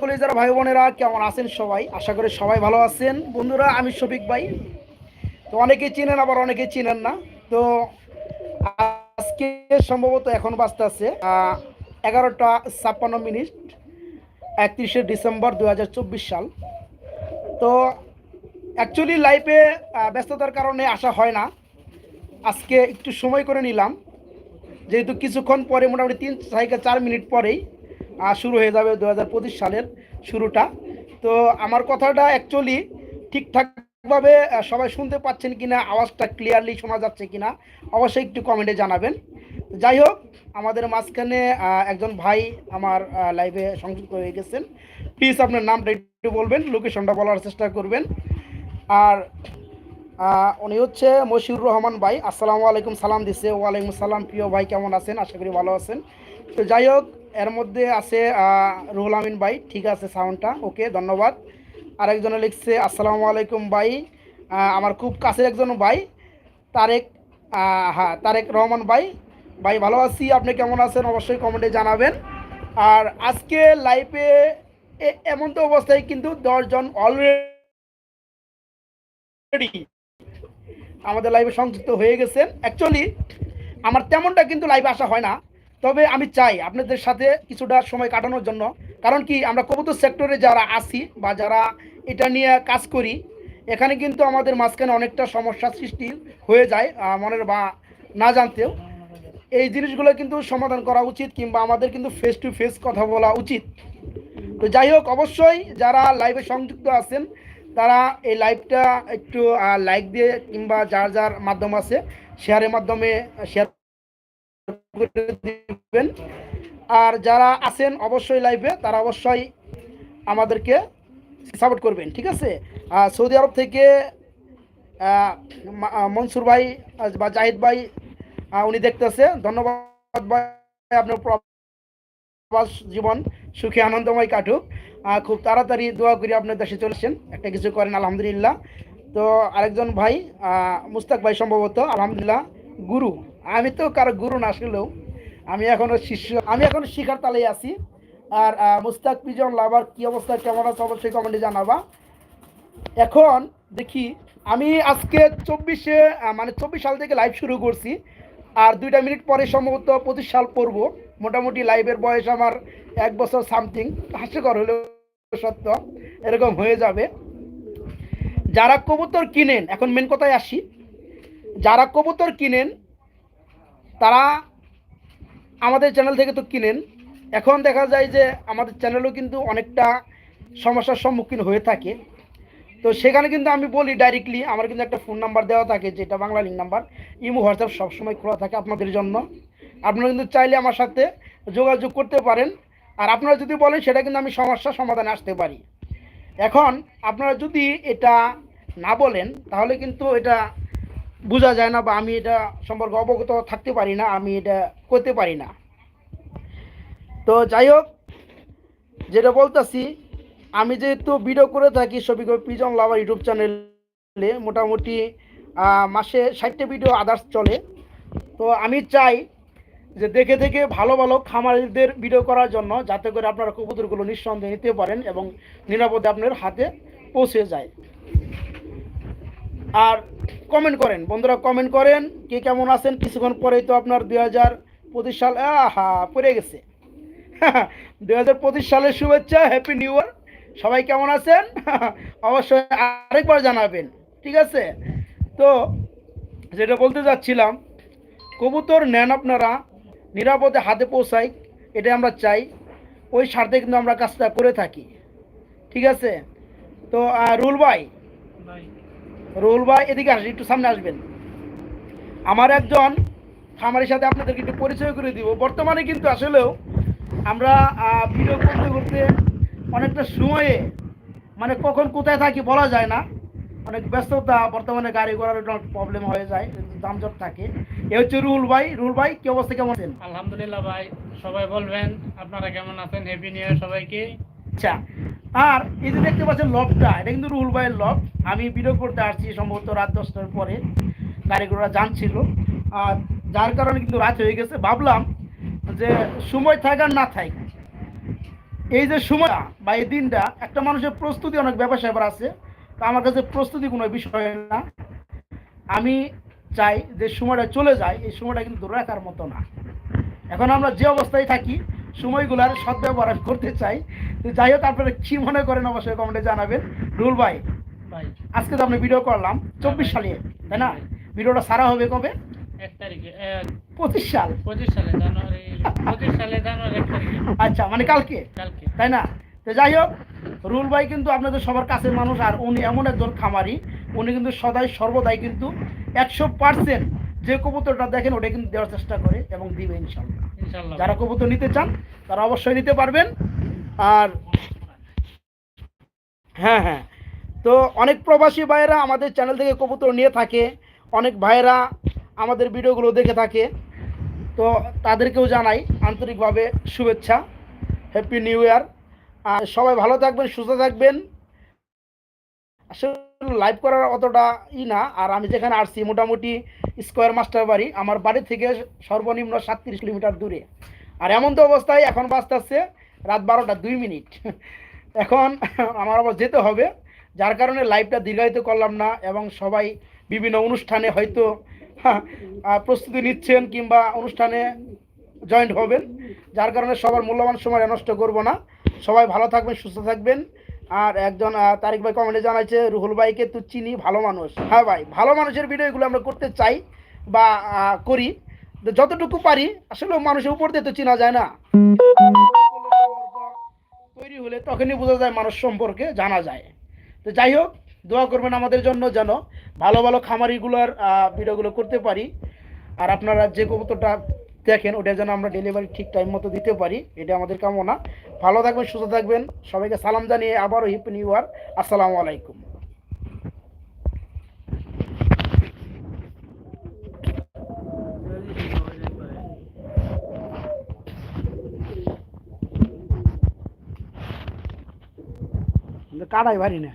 কলেজের ভাই বোনেরা কেমন আছেন সবাই? আশা করি সবাই ভালো আছেন। বন্ধুরা, আমি শফিক ভাই। তো অনেকেই চিনেন, আবার অনেকে চিনেন না। তো আজকে সম্ভবত এখন বাজতে আছে এগারোটা ছাপ্পান্ন মিনিট, একত্রিশে ডিসেম্বর দু হাজার চব্বিশ সাল। তো অ্যাকচুয়ালি লাইফে ব্যস্ততার কারণে আসা হয় না। আজকে একটু সময় করে নিলাম। যেহেতু কিছুক্ষণ পরে মোটামুটি তিন থেকে চার মিনিট পরেই শুরু হয়ে যাবে দু হাজার পঁচিশ সালের শুরুটা। তো আমার কথাটা অ্যাকচুয়ালি ঠিকঠাকভাবে সবাই শুনতে পাচ্ছেন কিনা, আওয়াজটা ক্লিয়ারলি শোনা যাচ্ছে কিনা, অবশ্যই একটু কমেন্টে জানাবেন। যাই হোক, আমাদের মাঝখানে একজন ভাই আমার লাইভে সংযুক্ত হয়ে গেছেন। প্লিজ আপনার নামটা একটু বলবেন লোকেশনটা বলার চেষ্টা করবেন। আর উনি হচ্ছে মশিউর রহমান ভাই। আসসালামু আলাইকুম, সালাম দিছে। ওয়ালাইকুম সালাম, প্রিয় ভাই, কেমন আছেন? আশা করি ভালো আছেন। তো যাই হোক, এর মধ্যে আছে রুহুল আমিন ভাই। ঠিক আছে সাউন্ডটা। ওকে, ধন্যবাদ। আরেকজনে লিখছে, আসসালামু আলাইকুম ভাই। আমার খুব কাছের একজন ভাই, তারেক হ্যাঁ তারেক রহমান ভাই। ভাই, ভালো আছি। আপনি কেমন আছেন? অবশ্যই কমেন্টে জানাবেন। আর আজকে লাইভে এমন তো অবস্থায় কিন্তু দশজন অলরেডি আমাদের লাইভে সংযুক্ত হয়ে গেছেন। অ্যাকচুয়ালি আমার তেমনটা কিন্তু লাইভে আসা হয় না। তবে আমি চাই আপনাদের সাথে কিছুটা সময় কাটানোর জন্য। কারণ কি, আমরা কবুতর সেক্টরে যারা আসি বা যারা এটা নিয়ে কাজ করি, এখানে কিন্তু আমাদের মাঝখানে অনেকটা সমস্যা সৃষ্টি হয়ে যায় মনের বা না জানতেও। এই জিনিসগুলো কিন্তু সমাধান করা উচিত কিংবা আমাদের কিন্তু ফেস টু ফেস কথা বলা উচিত। তো যাই হোক, অবশ্যই যারা লাইভে সংযুক্ত আছেন তারা এই লাইভটা একটু লাইক দিয়ে কিংবা যার যার মাধ্যম আছে শেয়ারের মাধ্যমে শেয়ার দিবেন। আর যারা আছেন অবশ্যই লাইভে তারা অবশ্যই আমাদেরকে সাপোর্ট করবেন, ঠিক আছে? সৌদি আরব থেকে মনসুর ভাই বা জাহিদ ভাই উনি দেখতেছে। ধন্যবাদ ভাই, আপনার জীবন সুখে, আনন্দময় কাটুক। খুব তাড়াতাড়ি দোয়া করি আপনার দেশে চলেছেন একটা কিছু করেন, আলহামদুলিল্লাহ। তো আরেকজন ভাই মুস্তাক ভাই সম্ভবত, আলহামদুলিল্লাহ, গুরু। আমি তো কারও গুরু না আসলেও, আমি এখনও শিষ্য, আমি এখনও শিখার তালে আছি। আর মুস্তাক পিজন লাভার কি অবস্থা, কেমন আছে অবশ্যই কমেন্টে জানাবা। এখন দেখি, আমি আজকে চব্বিশে মানে চব্বিশ সাল থেকে লাইভ শুরু করছি। আর দুইটা মিনিট পরে সম্ভবত পঁচিশ সাল পড়ব। মোটামুটি লাইভের বয়স আমার এক বছর সামথিং হাস্যকর হলেও সত্য, এরকম হয়ে যাবে। যারা কবুতর কিনেন, এখন মেন কথায় আসি। যারা কবুতর কিনেন, তারা আমাদের চ্যানেল থেকে তো কিনেন। এখন দেখা যায় যে আমাদের চ্যানেলও কিন্তু অনেকটা সমস্যার সম্মুখীন হয়ে থাকে। তো সেখানে কিন্তু আমি বলি ডাইরেক্টলি আমার কিন্তু একটা ফোন নাম্বার দেওয়া থাকে, যেটা Banglalink number imo, WhatsApp সবসময় খোলা থাকে আপনাদের জন্য। আপনারা কিন্তু চাইলে আমার সাথে যোগাযোগ করতে পারেন। আর আপনারা যদি বলেন সেটা কিন্তু আমি সমস্যার সমাধানে আসতে পারি। এখন আপনারা যদি এটা না বলেন, তাহলে কিন্তু এটা বোঝা যায় না বা আমি এটা সম্পর্কে অবগত থাকতে পারি না, আমি এটা করতে পারি না। তো যাই হোক, যেটা বলতেছি, আমি যেহেতু ভিডিও করে থাকি সবিক পিজন লাভার ইউটিউব চ্যানেলে, মোটামুটি মাসে ষাটটা ভিডিও আদার্স চলে। তো আমি চাই যে দেখে দেখে ভালো ভালো খামারিদের ভিডিও করার জন্য যাতে করে আপনারা কবুতরগুলো নিঃসন্দেহে নিতে পারেন এবং নিরাপদে আপনার হাতে পৌঁছে যায়। আর কমেন্ট করেন। বন্ধুরা কমেন্ট করেন কে কেমন আছেন? কিছুক্ষণ পরেই তো আপনার দুই হাজার পঁচিশ সাল আহা, পড়ে গেছে। দুই হাজার পঁচিশ সালের শুভেচ্ছা হ্যাপি নিউ ইয়ার সবাই কেমন আছেন? অবশ্যই আরেকবার জানাবেন, ঠিক আছে? তো যেটা বলতে যাচ্ছিলাম, কবুতর নেন আপনারা নিরাপদে হাতে পৌঁছাই এটা আমরা চাই। ওই স্বার্থে কিন্তু আমরা কাজটা করে থাকি। ঠিক আছে? তো রুল ভাই। রুল ভাই, এদিকে আসেন, একটু সামনে আসবেন। আমার একজন খামারের সাথে আপনাদেরকে একটু পরিচয় করে দিব। বর্তমানে কিন্তু আসলেও আমরা ভিডিও করতে করতে অনেকটা সময়ে মানে কখন কোথায় থাকি বলা যায় না। অনেক ব্যস্ততা বর্তমানে গাড়ি ঘোড়ার একটু প্রবলেম হয়ে যায় দামজট থাকে। এ হচ্ছে রুহুল ভাই। রুহুল ভাই কি অবস্থা কেমন আছেন? আলহামদুলিল্লাহ ভাই সবাই বলবেন আপনারা কেমন আছেন? হ্যাপি নিউ ইয়ার সবাইকে। আচ্ছা আর এই যে দেখতে পাচ্ছেন লবটা এটা কিন্তু রুহুল ভাইয়ের লব। আমি ভিডিও করতে আসছি সম্ভবত রাত দশটার পরে। গাড়ি ঘোড়া জানছিল আর যার কারণে কিন্তু রাত হয়ে গেছে। ভাবলাম যে সময় থাক আর না থাক। এই যে সময়টা বা এই দিনটা একটা মানুষের প্রস্তুতি অনেক ব্যাপার স্যাপার আছে। তো আমার কাছে প্রস্তুতি কোনো বিষয় না। আমি চাই যে সময়টা চলে যায় এই সময়টা কিন্তু ধরে রাখার মতো না। এখন আমরা যে অবস্থায় থাকি সময়গুলার সদ্ব্যবহার আমি করতে চাই। তো যাই হোক আপনারা কি মনে করেন অবশ্যই কমেন্টে জানাবেন। রুল ভাই আজকে তো আপনি ভিডিও করলাম চব্বিশ সালে তাই না? ভিডিওটা সারা হবে কবে? এক তারিখে পঁচিশ সাল। পঁচিশ সালে জানুয়ারি পঁচিশ সালে জানুয়ারি আচ্ছা মানে কালকে কালকে। তাই না? তো যাই হোক রুল ভাই কিন্তু আপনাদের সবার কাছের মানুষ আর উনি এমন একজন খামারি উনি কিন্তু সদাই সর্বদাই কিন্তু একশো পার্সেন্ট যে কবুতরটা দেখেন ওটা কিন্তু দেওয়ার চেষ্টা করে এবং দিবে ইনশাল্লাহ। ইনশাল্লাহ। যারা কবুতর নিতে চান তারা অবশ্যই নিতে পারবেন। আর হ্যাঁ হ্যাঁ। তো অনেক প্রবাসী ভাইয়েরা আমাদের চ্যানেল থেকে কবুতর নিয়ে থাকে অনেক ভাইয়েরা আমাদের ভিডিওগুলো দেখে থাকে। তো তাদেরকেও জানাই আন্তরিকভাবে শুভেচ্ছা হ্যাপি নিউ ইয়ার আর সবাই ভালো থাকবেন সুস্থ থাকবেন। আসলে লাইভ করার অতটা ই না আর আমি যেখানে আসছি মোটামুটি স্কোয়ার মাস্টার বাড়ি আমার বাড়ি থেকে সর্বনিম্ন সাতত্রিশ কিলোমিটার দূরে। আর এমন তো অবস্থায় এখন বাঁচতেছে রাত বারোটা দুই মিনিট। এখন আমার আবার যেতে হবে যার কারণে লাইভটা দীর্ঘায়িত করলাম না এবং সবাই বিভিন্ন অনুষ্ঠানে হয়তো হ্যাঁ, প্রস্তুতি নিচ্ছেন কিংবা অনুষ্ঠানে জয়েন্ট হবেন যার কারণে সবার মূল্যবান সময় নষ্ট করব না। সবাই ভালো থাকবেন, সুস্থ থাকবেন। আর একজন তারিক ভাই কমেন্টে জানাইছে, রুহুল ভাইকে তো চিনি, ভালো মানুষ। হ্যাঁ ভাই, ভালো মানুষের ভিডিওগুলো আমরা করতে চাই বা করি। যতটুকু পারি, আসলে মানুষের উপর দিয়ে তো চেনা যায় না। তৈরি হলে তখনই বোঝা যায় মানুষ সম্পর্কে জানা যায়। তো যাই হোক, দোয়া করবেন আমাদের জন্য যেন ভালো ভালো খামারিগুলোর ভিডিওগুলো করতে পারি। আর আপনারা যে কবুতরটা দেখেন, ওটা যেন আমরা ডেলিভারি ঠিক টাইম মতো দিতে পারি। এটা আমাদের কামনা। ভালো থাকবেন, সুস্থ থাকবেন। সবাইকে সালাম জানিয়ে আবারও হিপ নিউ ইয়ার আসসালামু আলাইকুম। কাটাই পারি না।